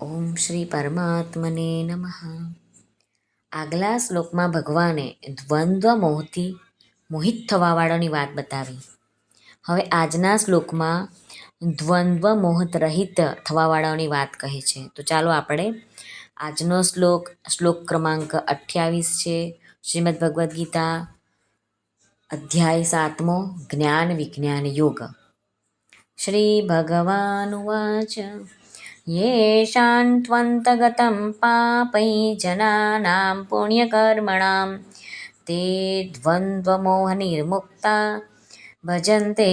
ઓમ શ્રી પરમાત્મને નમઃ. આગલા શ્લોકમાં ભગવાને દ્વંદ્વ મોહથી મોહિત થવાવાળાની વાત બતાવી. હવે આજના શ્લોકમાં દ્વંદ્વ મોહત રહિત થવાવાળાની વાત કહે છે. તો ચાલો આપણે આજનો શ્લોક શ્લોક ક્રમાંક અઠ્યાવીસ છે. શ્રીમદ ભગવદ્ ગીતા, અધ્યાય સાતમો, જ્ઞાન વિજ્ઞાન યોગ. શ્રી ભગવાન વાચ યેષાં ત્વંતગતં પાપૈ જનાનાં પુણ્યકર્મણાં તે દ્વંદ્વમોહનિર્મુક્તા ભજન્તે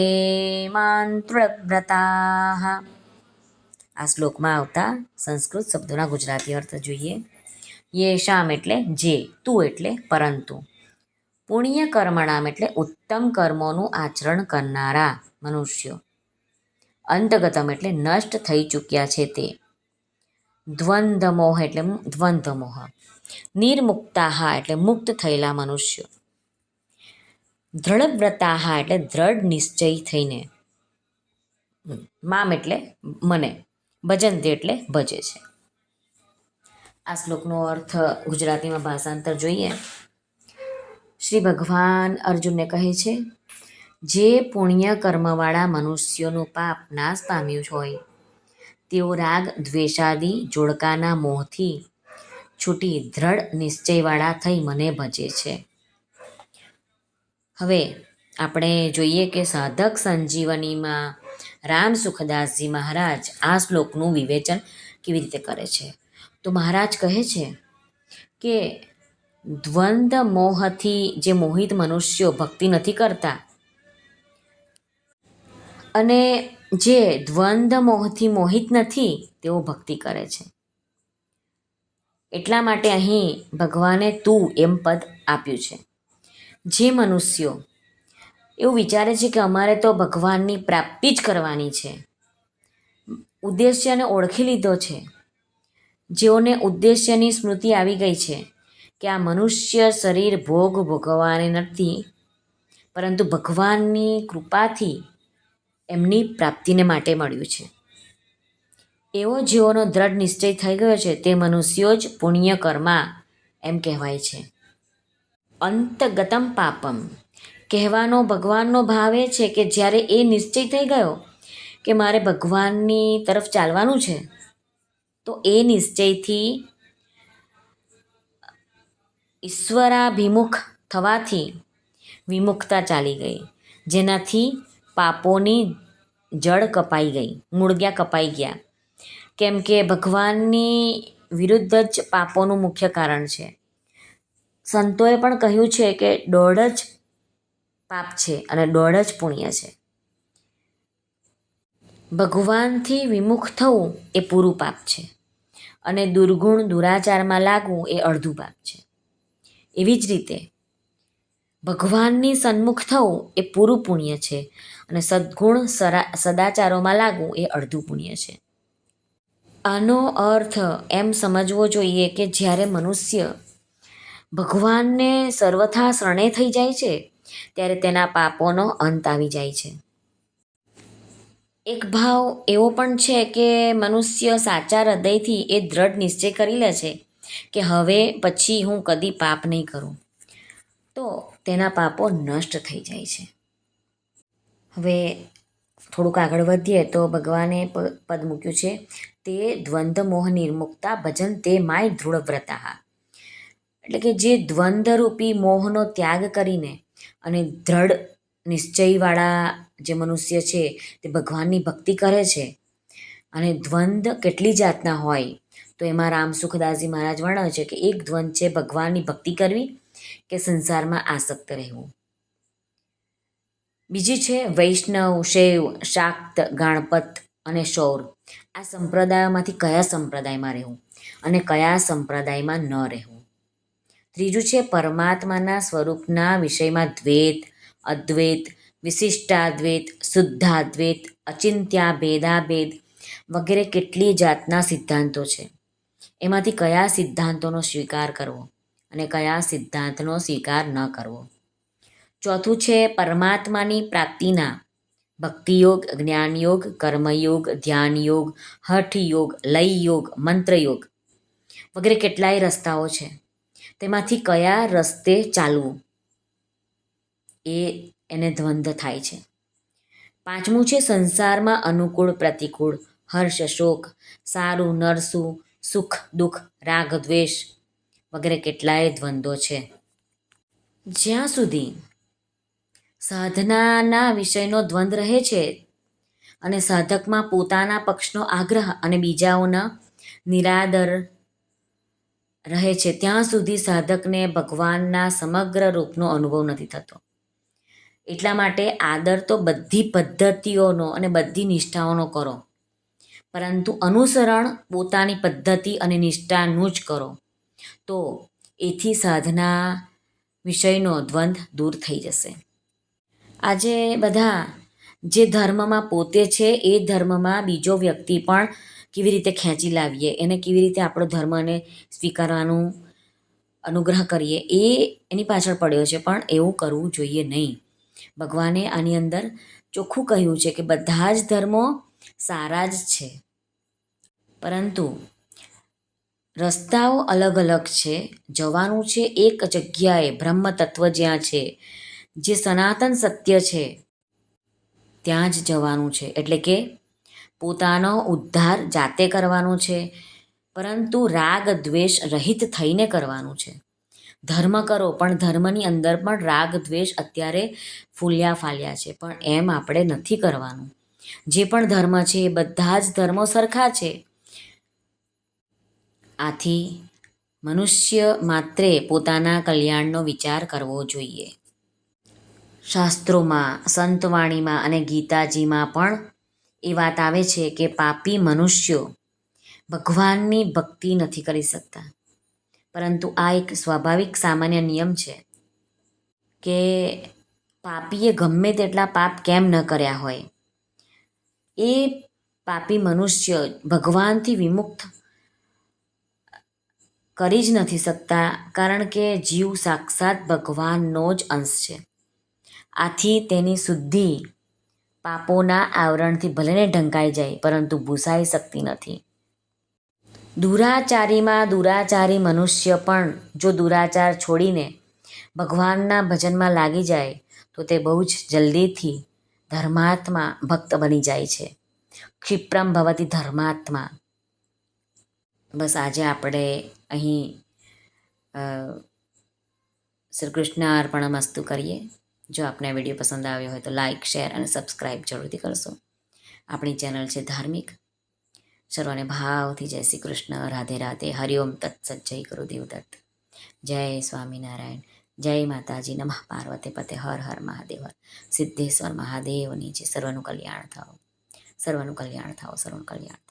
માંતૃવ્રતાઃ આ શ્લોકમાં આવતા સંસ્કૃત શબ્દોના ગુજરાતી અર્થ જોઈએ યેશામ એટલે જે તું એટલે પરંતુ પુણ્યકર્મણામ એટલે ઉત્તમ કર્મોનું આચરણ કરનારા મનુષ્યો અંતગતમ એટલે નષ્ટ થઈ ચૂક્યા છે તે. દ્વંદ્વમોહ એટલે દ્વંદ્વમોહ. નિર્મુક્તાહા એટલે મુક્ત થયેલા મનુષ્યો. દ્રઢવ્રતાહા એટલે દ્રઢ નિશ્ચય થઈને. મામ એટલે મને ભજનતે એટલે ભજે છે. આ શ્લોકનો અર્થ ગુજરાતીમાં ભાષાંતર જોઈએ. શ્રી ભગવાન અર્જુનને કહે છે જે પુણ્ય કર્મવાળા મનુષ્યોનું પાપ નાશ પામ્યું હોય. તેઓ રાગ, દ્વેષાદી, જોડકાના મોહથી છૂટી દ્રઢ નિશ્ચયવાળા થઈ મને ભજે છે. હવે આપણે જોઈએ કે સાધક સંજીવનીમાં રામ સુખદાસજી મહારાજ આ શ્લોકનું વિવેચન કેવી રીતે કરે છે? તો મહારાજ કહે છે કે દ્વંદ્વ મોહથી જે મોહિત મનુષ્યો ભક્તિ નથી કરતા અને જે દ્વંદ્વ મોહથી મોહિત નથી, તેઓ ભક્તિ કરે છે. એટલા માટે અહીં ભગવાને તું એમ પદ આપ્યું છે. જે મનુષ્યો, એવું વિચારે છે કે અમારે તો ભગવાનની પ્રાપ્તિ જ કરવાની છે. ઉદ્દેશ્યને ઓળખી લીધો છે. જેઓને ઉદ્દેશ્યની સ્મૃતિ આવી ગઈ છે કે આ મનુષ્ય શરીર ભોગ ભોગવવાને નથી, પરંતુ ભગવાનની કૃપાથી એમની પ્રાપ્તિને માટે મળ્યું છે. એવો જેઓનો દ્રઢ નિશ્ચય થઈ ગયો છે, તે મનુષ્યો જ પુણ્ય કર્મા એમ કહેવાય છે. અંતગતમ પાપમ. કહેવાનો ભગવાનનો ભાવ એ છે કે જ્યારે એ નિશ્ચય થઈ ગયો કે મારે ભગવાનની તરફ ચાલવાનું છે, તો એ નિશ્ચયથી ઈશ્વરાભિમુખ થવાથી વિમુખતા ચાલી ગઈ. જેનાથી પાપોની જડ કપાઈ ગઈ, મૂળગ્યા કપાઈ ગયા. કેમ કે ભગવાનની વિરુદ્ધ જ પાપોનું મુખ્ય કારણ છે. સંતોએ પણ કહ્યું છે કે દોઢ જ પાપ છે અને દોઢ જ પુણ્ય છે. ભગવાનથી વિમુખ થવું એ પૂરું પાપ છે અને દુર્ગુણ દુરાચારમાં લાગવું એ અડધું પાપ છે. એવી જ રીતે ભગવાનની સન્મુખ થવું એ પૂરું પુણ્ય છે અને સદ્ગુણ સરા, સદાચારોમાં લાગવું એ અડધું પુણ્ય છે. આનો અર્થ એમ સમજવો જોઈએ કે જ્યારે મનુષ્ય ભગવાનને સર્વથા શરણે થઈ જાય છે, ત્યારે તેના પાપોનો અંત આવી જાય છે. એક ભાવ એવો પણ છે કે મનુષ્ય સાચા હૃદયથી એ દ્રઢ નિશ્ચય કરી લે છે કે હવે પછી હું કદી પાપ નહીં કરું. તો તેના પાપો નષ્ટ થઈ જાય છે. હવે થોડુંક આગળ વધીએ તો ભગવાને પદ મૂક્યું છે. તે દ્વંદ્વ મોહ નિર્મુક્તા ભજન તે માય દૃઢવ્રતા એટલે કે જે દ્વંદ્વરૂપી મોહનો ત્યાગ કરીને અને દ્રઢ નિશ્ચયવાળા જે મનુષ્ય છે તે ભગવાનની ભક્તિ કરે છે અને દ્વંદ્વ કેટલી જાતના હોય તો એમાં રામ સુખદાસજી મહારાજ વર્ણવે છે કે એક દ્વંદ છે ભગવાનની ભક્તિ કરવી કે સંસારમાં આસક્ત રહેવું. બીજી છે વૈષ્ણવ, શૈવ, શાક્ત, ગાણપત અને શૌર. આ સંપ્રદાયોમાંથી કયા સંપ્રદાયમાં રહેવું અને કયા સંપ્રદાયમાં ન રહેવું? ત્રીજું છે પરમાત્માના સ્વરૂપના વિષયમાં દ્વૈત, અદ્વૈત, વિશિષ્ટાદ્વૈત, શુદ્ધાદ્વૈત, અચિંત્યા, ભેદાભેદ વગેરે કેટલી જાતના સિદ્ધાંતો છે. એમાંથી કયા સિદ્ધાંતોનો સ્વીકાર કરવો? અને કયા સિદ્ધાંતનો સ્વીકાર ન કરવો. ચોથું છે પરમાત્માની પ્રાપ્તિના. ભક્તિયોગ, જ્ઞાનયોગ, કર્મયોગ, ધ્યાનયોગ, હઠયોગ, લયયોગ, મંત્રયોગ વગેરે કેટલાય રસ્તાઓ છે. તેમાંથી કયા રસ્તે ચાલવું? એ એને દ્વંદ્વ થાય છે. પાંચમું છે સંસારમાં અનુકૂળ પ્રતિકૂળ. હર્ષ, શોક, સારું, નરસું, સુખ, દુઃખ, રાગ, દ્વેષ વગેરે કેટલાય દ્વંદ્વો છે. જ્યાં સુધી સાધનાના વિષયનો દ્વંદ રહે છે અને સાધકમાં પોતાના પક્ષનો આગ્રહ અને બીજાઓના નિરાદર રહે છે, ત્યાં સુધી સાધકને ભગવાનના સમગ્ર રૂપનો અનુભવ નથી થતો. એટલા માટે આદર તો બધી પદ્ધતિઓનો અને બધી નિષ્ઠાઓનો કરો. પરંતુ અનુસરણ પોતાની પદ્ધતિ અને નિષ્ઠાનું જ કરો. તો એથી સાધના વિષયનો દ્વંદ્વ દૂર થઈ જશે. આજે બધા જે ધર્મમાં પોતે છે, એ ધર્મમાં બીજો વ્યક્તિ પણ કેવી રીતે ખેંચી લાવીએ, એને કેવી રીતે આપણો ધર્મને સ્વીકારવાનું અનુગ્રહ કરીએ, એ એની પાછળ પડ્યો છે, પણ એવું કરવું જોઈએ નહીં. ભગવાને આની અંદર ચોખ્ખું કહ્યું છે કે બધા જ ધર્મો સારા જ છે. પરંતુ રસ્તાઓ અલગ અલગ છે. જવાનું છે એક જગ્યાએ. બ્રહ્મ તત્વ જ્યાં છે, જે સનાતન સત્ય છે, ત્યાં જ જવાનું છે. એટલે કે પોતાનો ઉદ્ધાર જાતે કરવાનો છે, પરંતુ રાગ દ્વેષ રહિત થઈને કરવાનું છે. ધર્મ કરો, પણ ધર્મની અંદર પણ રાગ દ્વેષ અત્યારે ફૂલ્યા ફાલ્યા છે. પણ એમ આપણે નથી કરવાનું. જે પણ ધર્મ છે, એ બધા જ ધર્મો સરખા છે. આથી મનુષ્ય માત્રે પોતાના કલ્યાણનો વિચાર કરવો જોઈએ. શાસ્ત્રોમાં, સંતવાણીમાં અને ગીતાજીમાં પણ એ વાત આવે છે કે પાપી મનુષ્યો ભગવાનની ભક્તિ નથી કરી શકતા. પરંતુ આ એક સ્વાભાવિક સામાન્ય નિયમ છે કે પાપીએ ગમે તેટલા પાપ કેમ ન કર્યા હોય. એ પાપી મનુષ્ય ભગવાનથી વિમુક્ત કરી જ નથી શકતા, કારણ કે જીવ સાક્ષાત ભગવાનનો જ અંશ છે. આથી તેની શુદ્ધિ પાપોના આવરણથી ભલેને ઢંકાઈ જાય, પરંતુ ભૂસાઈ શકતી નથી. દુરાચારીમાં દુરાચારી મનુષ્ય પણ જો દુરાચાર છોડીને ભગવાનના ભજનમાં લાગી જાય, તો તે બહુ જ જલ્દીથી ધર્માત્મા ભક્ત બની જાય છે. ક્ષિપ્રમ ભવતી ધર્માત્મા. બસ આજે આપણે અહીં શ્રી કૃષ્ણ અર્પણ મસ્તુ કરીએ. જો આપને વીડિયો પસંદ આવ્યો હોય તો લાઇક શેર અને સબસ્ક્રાઈબ જરૂરથી કરશો. આપણી ચેનલ છે ધાર્મિક. સર્વને ભાવથી જય શ્રી કૃષ્ણ, રાધે રાધે હરિઓમ તત્સત જય ગુરુ દેવદત્ત જય સ્વામિનારાયણ, જય માતાજી, નમઃ પાર્વતે પતે, હર હર મહાદેવ સિદ્ધેશ્વર મહાદેવની જે સર્વનું કલ્યાણ થાવ સર્વનું કલ્યાણ થાવ સર્વનું કલ્યાણ.